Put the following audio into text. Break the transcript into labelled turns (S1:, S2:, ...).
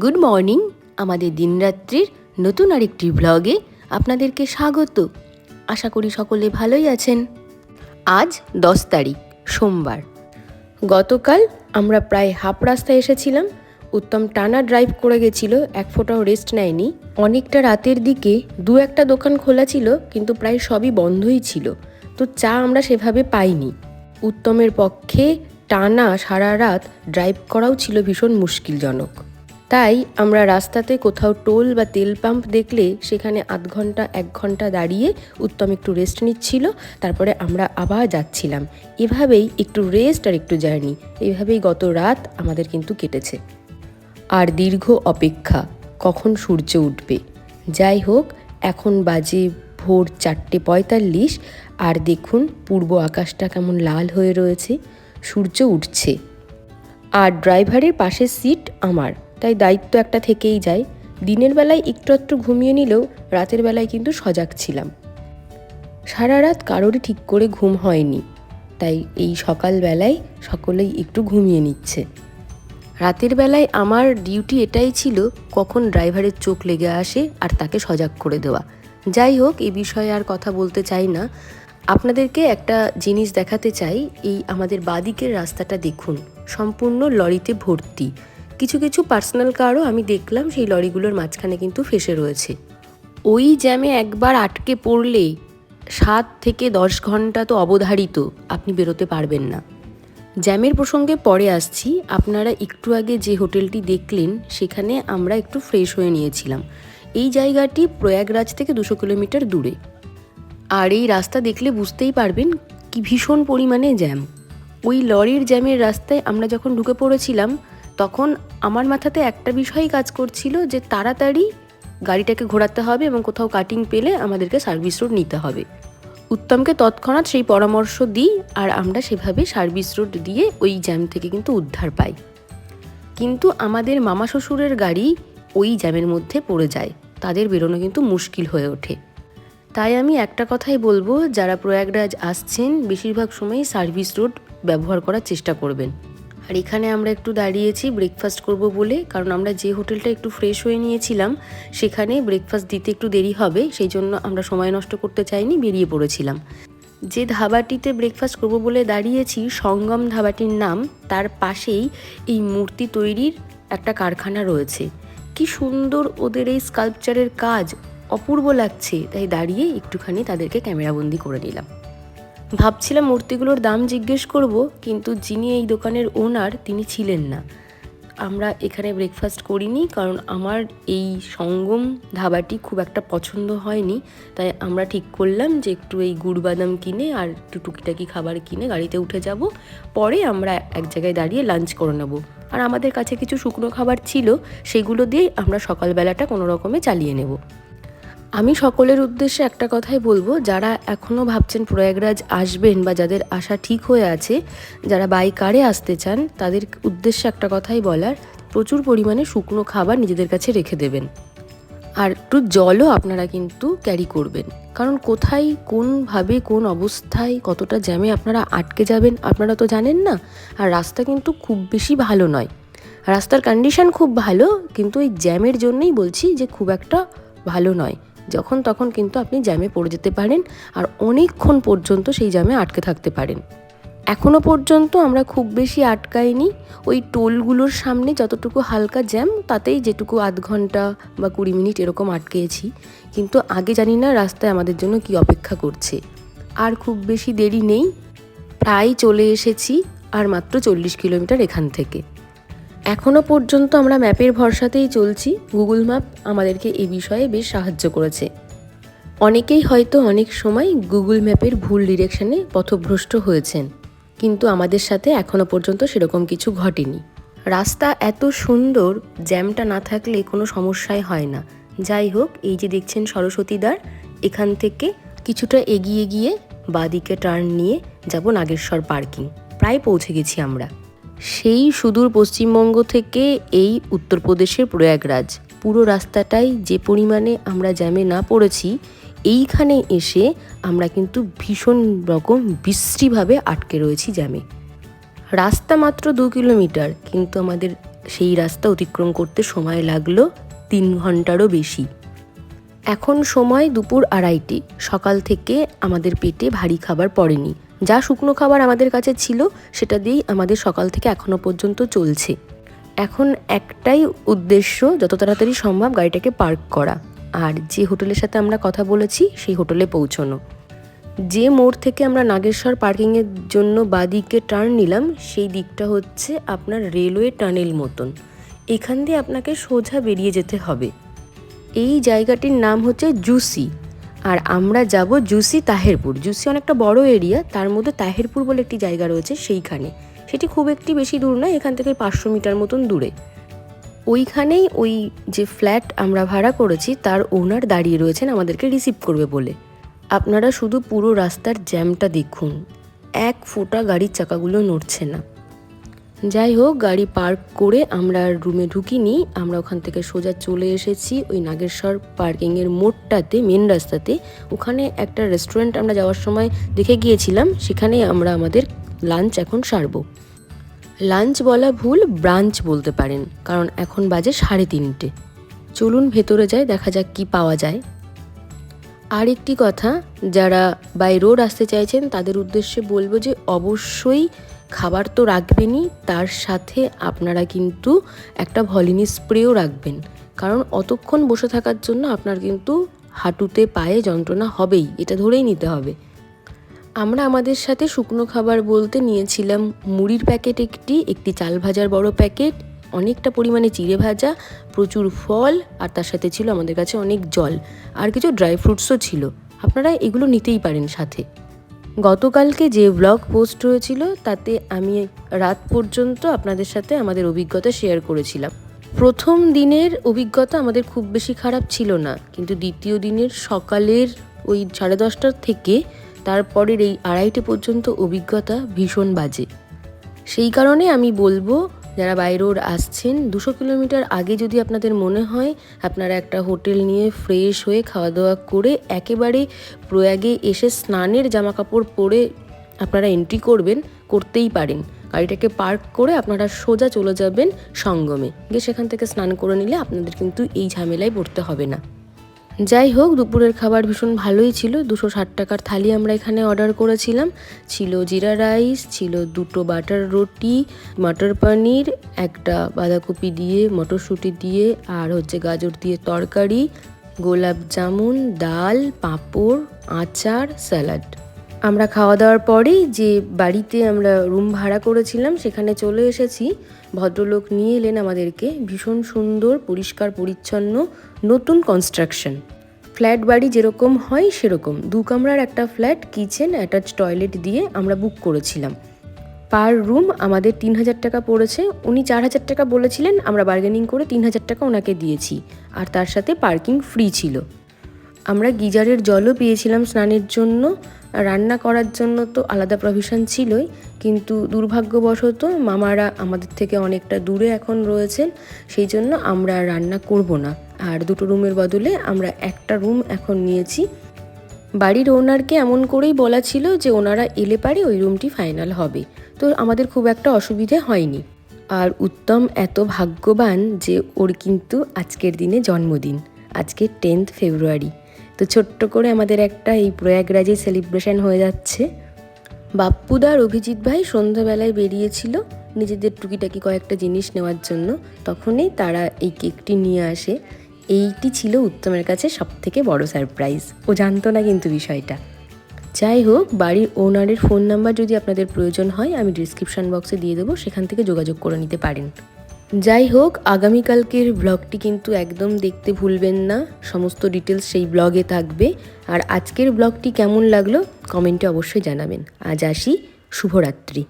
S1: Good morning আমাদের দিনরাত্রির নতুন আরেকটি ব্লগে আপনাদেরকে স্বাগত। আশা করি সকলে ভালোই আছেন। আজ দশ তারিখ, সোমবার। গতকাল আমরা প্রায় হাফ রাস্তায় এসেছিলাম। উত্তম টানা ড্রাইভ করে গেছিল, এক ফোঁটাও রেস্ট নেয়নি। অনেকটা রাতের দিকে দু একটা দোকান খোলা ছিল, কিন্তু প্রায় সবই বন্ধই ছিল। তো চা আমরা সেভাবে পাইনি। উত্তমের পক্ষে টানা সারা রাত ড্রাইভ করাও ছিল ভীষণ মুশকিলজনক। তাই আমরা রাস্তাতে কোথাও টোল বা তেল পাম্প দেখলে সেখানে আধ ঘণ্টা, এক ঘণ্টা দাঁড়িয়ে উত্তম একটু রেস্ট নিচ্ছিল, তারপরে আমরা আবার যাচ্ছিলাম। এভাবেই একটু রেস্ট আর একটু জার্নি এইভাবেই গত রাত আমাদের কিন্তু কেটেছে। আর দীর্ঘ অপেক্ষা, কখন সূর্য উঠবে? যাই হোক, এখন বাজে ভোর চারটে পঁয়তাল্লিশ, আর দেখুন পূর্ব আকাশটা কেমন লাল হয়ে রয়েছে। সূর্য উঠছে। আর ড্রাইভারের পাশের সিট আমার। তাই দায়িত্ব একটা থেকেই যায়। দিনের বেলায় একটু একটু ঘুমিয়ে নিলেও রাতের বেলায় কিন্তু সজাগ ছিলাম। সারা রাত কারোরই ঠিক করে ঘুম হয়নি, তাই এই সকালবেলায় সকলেই একটু ঘুমিয়ে নিচ্ছে। রাতের বেলায় আমার ডিউটি এটাই ছিল কখন ড্রাইভারের চোখ লেগে আসে আর তাকে সজাগ করে দেওয়া। যাই হোক এই বিষয়ে আর কথা বলতে চাই না। আপনাদেরকে একটা জিনিস দেখাতে চাই, এই আমাদের বাদিকের রাস্তাটা দেখুন, সম্পূর্ণ লরিতে ভর্তি। কিছু কিছু পার্সোনাল কারও আমি দেখলাম, সেই লরিগুলোর মাঝখানে কিন্তু ফেসে রয়েছে। ওই জ্যামে একবার আটকে পড়লে সাত থেকে দশ ঘণ্টা তো অবধারিত, আপনি বেরোতে পারবেন না। জ্যামের প্রসঙ্গে পরে আসছি, আপনারা একটু আগে যে হোটেলটি দেখলেন, সেখানে আমরা একটু ফ্রেশ হয়ে নিয়েছিলাম। এই জায়গাটি প্রয়াগরাজ থেকে দুশো কিলোমিটার দূরে। আর এই রাস্তা দেখলে বুঝতেই পারবেন কি ভীষণ পরিমাণে জ্যাম ওই লরির জ্যামের রাস্তায় আমরা যখন ঢুকে পড়েছিলাম তখন আমার মাথাতে একটা বিষয়ই কাজ করছিল যে তাড়াতাড়ি গাড়িটাকে ঘোরাতে হবে এবং কোথাও কাটিং পেলে আমাদেরকে সার্ভিস রোড নিতে হবে। উত্তমকে তৎক্ষণাৎ সেই পরামর্শ দিই আর আমরা সেভাবে সার্ভিস রোড দিয়ে ওই জ্যাম থেকে কিন্তু উদ্ধার পাই। কিন্তু আমাদের মামা শ্বশুরের গাড়ি ওই জ্যামের মধ্যে পড়ে যায়। তাদের বেরোনো কিন্তু মুশকিল হয়ে ওঠে। তাই আমি একটা কথাই বলব, যারা প্রয়াগরাজ আসছেন, বেশিরভাগ সময়ই সার্ভিস রোড ব্যবহার করার চেষ্টা করবেন। আর এখানে আমরা একটু দাঁড়িয়েছি ব্রেকফাস্ট করব বলে। কারণ আমরা যে হোটেলটা একটু ফ্রেশ হয়ে নিয়েছিলাম, সেখানে ব্রেকফাস্ট দিতে একটু দেরি হবে, সেই জন্য আমরা সময় নষ্ট করতে চাইনি, বেরিয়ে পড়েছিলাম। যে ধাবাটিতে ব্রেকফাস্ট করব বলে দাঁড়িয়েছি, সঙ্গম ধাবাটির নাম, তার পাশেই এই মূর্তি তৈরির একটা কারখানা রয়েছে। কি সুন্দর ওদের এই স্কাল্পচারের কাজ, অপূর্ব লাগছে। তাই দাঁড়িয়ে একটুখানি তাদেরকে ক্যামেরাবন্দি করে নিলাম। ভাবছিলাম মূর্তিগুলোর দাম জিজ্ঞেস করব, কিন্তু যিনি এই দোকানের ওনার, তিনি ছিলেন না। আমরা এখানে ব্রেকফাস্ট করিনি, কারণ আমার এই সঙ্গম ধাবাটি খুব একটা পছন্দ হয়নি। তাই আমরা ঠিক করলাম যে একটু এই গুড় বাদাম কিনে আর একটু টুকিটাকি খাবার কিনে গাড়িতে উঠে যাব। পরে আমরা এক জায়গায় দাঁড়িয়ে লাঞ্চ করে নেব। আর আমাদের কাছে কিছু শুকনো খাবার ছিল, সেগুলো দিয়ে আমরা সকালবেলাটা কোনো রকমে চালিয়ে নেব। আমি সকলের উদ্দেশ্যে একটা কথাই বলব, যারা এখনও ভাবছেন প্রয়াগরাজ আসবেন বা যাদের আশা ঠিক হয়ে আছে, যারা বাই কারে আসতে চান, তাদের উদ্দেশ্যে একটা কথাই বলার, প্রচুর পরিমাণে শুকনো খাবার নিজেদের কাছে রেখে দেবেন। আর একটু জলও আপনারা কিন্তু ক্যারি করবেন। কারণ কোথায়, কোনভাবে, কোন অবস্থায়, কতটা জ্যামে আপনারা আটকে যাবেন, আপনারা তো জানেন না। আর রাস্তা কিন্তু খুব বেশি ভালো নয়। রাস্তার কন্ডিশন খুব ভালো, কিন্তু এই জ্যামের জন্যই বলছি যে খুব একটা ভালো নয়। যখন তখন কিন্তু আপনি জ্যামে পড়ে যেতে পারেন আর অনেকক্ষণ পর্যন্ত সেই জ্যামে আটকে থাকতে পারেন। এখনও পর্যন্ত আমরা খুব বেশি আটকাইনি। ওই টোলগুলোর সামনে যতটুকু হালকা জ্যাম, তাতেই যেটুকু আধ ঘণ্টা বা কুড়ি মিনিট এরকম আটকেছি। কিন্তু আগে জানি না রাস্তায় আমাদের জন্য কি অপেক্ষা করছে। আর খুব বেশি দেরি নেই। প্রায় চলে এসেছি, আর মাত্র চল্লিশ কিলোমিটার এখান থেকে। এখনও পর্যন্ত আমরা ম্যাপের ভরসাতেই চলছি, গুগল ম্যাপ আমাদেরকে এ বিষয়ে বেশ সাহায্য করেছে। অনেকেই হয়তো অনেক সময় গুগল ম্যাপের ভুল ডিরেকশনে পথভ্রষ্ট হয়েছেন, কিন্তু আমাদের সাথে এখনও পর্যন্ত সেরকম কিছু ঘটেনি। রাস্তা এত সুন্দর, জ্যামটা না থাকলে কোনো সমস্যাই হয় না। যাই হোক, এই যে দেখছেন সরস্বতীদার এখান থেকে কিছুটা এগিয়ে গিয়ে বাদিকে টার্ন নিয়ে যাব নাগেশ্বর পার্কিং প্রায় পৌঁছে গেছি আমরা। সেই সুদূর পশ্চিমবঙ্গ থেকে এই উত্তরপ্রদেশের প্রয়াগরাজ। পুরো রাস্তাটাই যে পরিমাণে আমরা জ্যামে না পড়েছি, এইখানে এসে আমরা কিন্তু ভীষণ রকম বিশ্রীভাবে আটকে রয়েছি জ্যামে। রাস্তা মাত্র দু কিলোমিটার, কিন্তু আমাদের সেই রাস্তা অতিক্রম করতে সময় লাগল তিন ঘন্টারও বেশি। এখন সময় দুপুর আড়াইটে, সকাল থেকে আমাদের পেটে ভারী খাবার পড়েনি। যা শুকনো খাবার আমাদের কাছে ছিল, সেটা দিয়েই আমাদের সকাল থেকে এখনও পর্যন্ত চলছে। এখন একটাই উদ্দেশ্য, যত তাড়াতাড়ি সম্ভব গাড়িটাকে পার্ক করা। আর যে হোটেলের সাথে আমরা কথা বলেছি, সেই হোটেলে পৌঁছানো। যে মোড় থেকে আমরা নাগেশ্বর পার্কিংয়ের জন্য বাদিকে টার্ন নিলাম, সেই দিকটা হচ্ছে আপনার রেলওয়ে টানেল মতন। এখান দিয়ে আপনাকে সোজা বেরিয়ে যেতে হবে। এই জায়গাটির নাম হচ্ছে জুসি আর আমরা যাব জুসি তাহেরপুর। জুসি অনেকটা বড় এরিয়া তার মধ্যে তাহেরপুর বলে একটি জায়গা রয়েছে সেইখানে। সেটি খুব একটি বেশি দূর নয়, এখান থেকে পাঁচশো মিটার মতন দূরে। ওইখানেই ওই যে ফ্ল্যাট আমরা ভাড়া করেছি, তার ওনার দাঁড়িয়ে রয়েছেন, আমাদেরকে রিসিভ করবে বলে। আপনারা শুধু পুরো রাস্তার জ্যামটা দেখুন। এক ফোঁটা গাড়ির চাকাগুলো নড়ছে না। যাই হোক গাড়ি পার্ক করে আমরা রুমে ঢুকিনি। আমরা ওখান থেকে সোজা চলে এসেছি ওই নাগেশ্বর পার্কিংয়ের মোড়টাতে মেন রাস্তাতে। ওখানে একটা রেস্টুরেন্ট আমরা যাওয়ার সময় দেখে গিয়েছিলাম। সেখানে আমরা আমাদের লাঞ্চ এখন সারবো। লাঞ্চ বলা ভুল ব্রাঞ্চ বলতে পারেন। কারণ এখন বাজে সাড়ে তিনটে। চলুন ভেতরে যাই, দেখা যাক কি পাওয়া যায়। আর একটি কথা, যারা বাই রোড আসতে চাইছেন, তাদের উদ্দেশ্যে বলব যে অবশ্যই খাবার তো রাখবেনই, তার সাথে আপনারা কিন্তু একটা ভলিনি স্প্রেও রাখবেন। কারণ অতক্ষণ বসে থাকার জন্য আপনার কিন্তু হাঁটুতে পায়ে যন্ত্রণা হবেই, এটা ধরেই নিতে হবে। আমরা আমাদের সাথে শুকনো খাবার বলতে নিয়েছিলাম মুড়ির প্যাকেট একটি একটি চাল ভাজার বড় প্যাকেট, অনেকটা পরিমাণে চিড়ে ভাজা, প্রচুর ফল, আর তার সাথে ছিল আমাদের কাছে অনেক জল, আর কিছু ড্রাই ফ্রুটসও ছিল। আপনারা এগুলো নিতেই পারেন সাথে। গতকালকে যে ব্লগ পোস্ট হয়েছিল, তাতে আমি রাত পর্যন্ত আপনাদের সাথে আমাদের অভিজ্ঞতা শেয়ার করেছিলাম। প্রথম দিনের অভিজ্ঞতা আমাদের খুব বেশি খারাপ ছিল না, কিন্তু দ্বিতীয় দিনের সকালের ওই সাড়ে দশটার থেকে তারপরের এই আড়াইটে পর্যন্ত অভিজ্ঞতা ভীষণ বাজে। সেই কারণে আমি বলব যারা বাই আসছেন, দুশো কিলোমিটার আগে যদি আপনাদের মনে হয়, আপনারা একটা হোটেল নিয়ে ফ্রেশ হয়ে খাওয়া দাওয়া করে একেবারে প্রয়াগে এসে স্নানের জামা কাপড় পরে আপনারা এন্ট্রি করবেন, করতেই পারেন। গাড়িটাকে পার্ক করে আপনারা সোজা চলে যাবেন সঙ্গমে। গিয়ে সেখান থেকে স্নান করে নিলে আপনাদের কিন্তু এই ঝামেলায় পড়তে হবে না। যাই হোক দুপুরের খাবার ভীষণ ভালোই ছিল। দুশো ষাট টাকার থালি আমরা এখানে অর্ডার করেছিলাম। ছিল জিরা রাইস, ছিল দুটো বাটার রুটি, মটর পনির, একটা বাঁধাকপি দিয়ে, মটরশুঁটি দিয়ে, আর হচ্ছে গাজর দিয়ে তরকারি, গোলাপ জামুন, ডাল, পাঁপড়, আচার, স্যালাড। আমরা খাওয়া দাওয়ার পরেই যে বাড়িতে আমরা রুম ভাড়া করেছিলাম, সেখানে চলে এসেছি। ভদ্রলোক নিয়ে এলেন আমাদেরকে ভীষণ সুন্দর, পরিষ্কার, পরিচ্ছন্ন, নতুন কনস্ট্রাকশন ফ্ল্যাট বাড়ি যেরকম হয় সেরকম। দু কামরার একটা ফ্ল্যাট, কিচেন অ্যাটাচ টয়লেট দিয়ে আমরা বুক করেছিলাম। পার রুম আমাদের তিন হাজার টাকা পড়েছে। উনি চার হাজার টাকা বলেছিলেন, আমরা বার্গেনিং করে তিন হাজার টাকা ওনাকে দিয়েছি। আর তার সাথে পার্কিং ফ্রি ছিল। আমরা গিজারের জলও পেয়েছিলাম স্নানের জন্য। রান্না করার জন্য তো আলাদা প্রভিশন ছিলই, কিন্তু দুর্ভাগ্যবশত মামারা আমাদের থেকে অনেকটা দূরে এখন রয়েছেন, সেই জন্য আমরা রান্না করব না। আর দুটো রুমের বদলে আমরা একটা রুম এখন নিয়েছি। বাড়ির ওনারকে এমন করেই বলা ছিল যে ওনারা এলে পারে ওই রুমটি ফাইনাল হবে। তো আমাদের খুব একটা অসুবিধে হয়নি। আর উত্তম এত ভাগ্যবান যে ওর কিন্তু আজকের দিনে জন্মদিন, আজকে টেন্থ ফেব্রুয়ারি তো ছোট্ট করে আমাদের একটা এই প্রয়াগরাজে সেলিব্রেশন হয়ে যাচ্ছে। বাপ্পুদার অভিজিৎ ভাই সন্ধ্যাবেলায় বেরিয়েছিল নিজেদের টুকিটাকি কয়েকটা জিনিস নেওয়ার জন্য। তখনই তারা এই কেকটি নিয়ে আসে। এইটি ছিল উত্তমের কাছে সব থেকে বড় সারপ্রাইজ ও জানতো না কিন্তু বিষয়টা। যাই হোক, বাড়ির ওনারের ফোন নাম্বার যদি আপনাদের প্রয়োজন হয়, আমি ডিসক্রিপশান বক্সে দিয়ে দেবো। সেখান থেকে যোগাযোগ করে নিতে পারেন। যাই হোক, আগামীকালকের ব্লগটি কিন্তু একদম দেখতে ভুলবেন না। সমস্ত ডিটেলস সেই ব্লগে থাকবে। আর আজকের ব্লগটি কেমন লাগল কমেন্টে অবশ্যই জানাবেন। আজ আসি, শুভরাত্রি।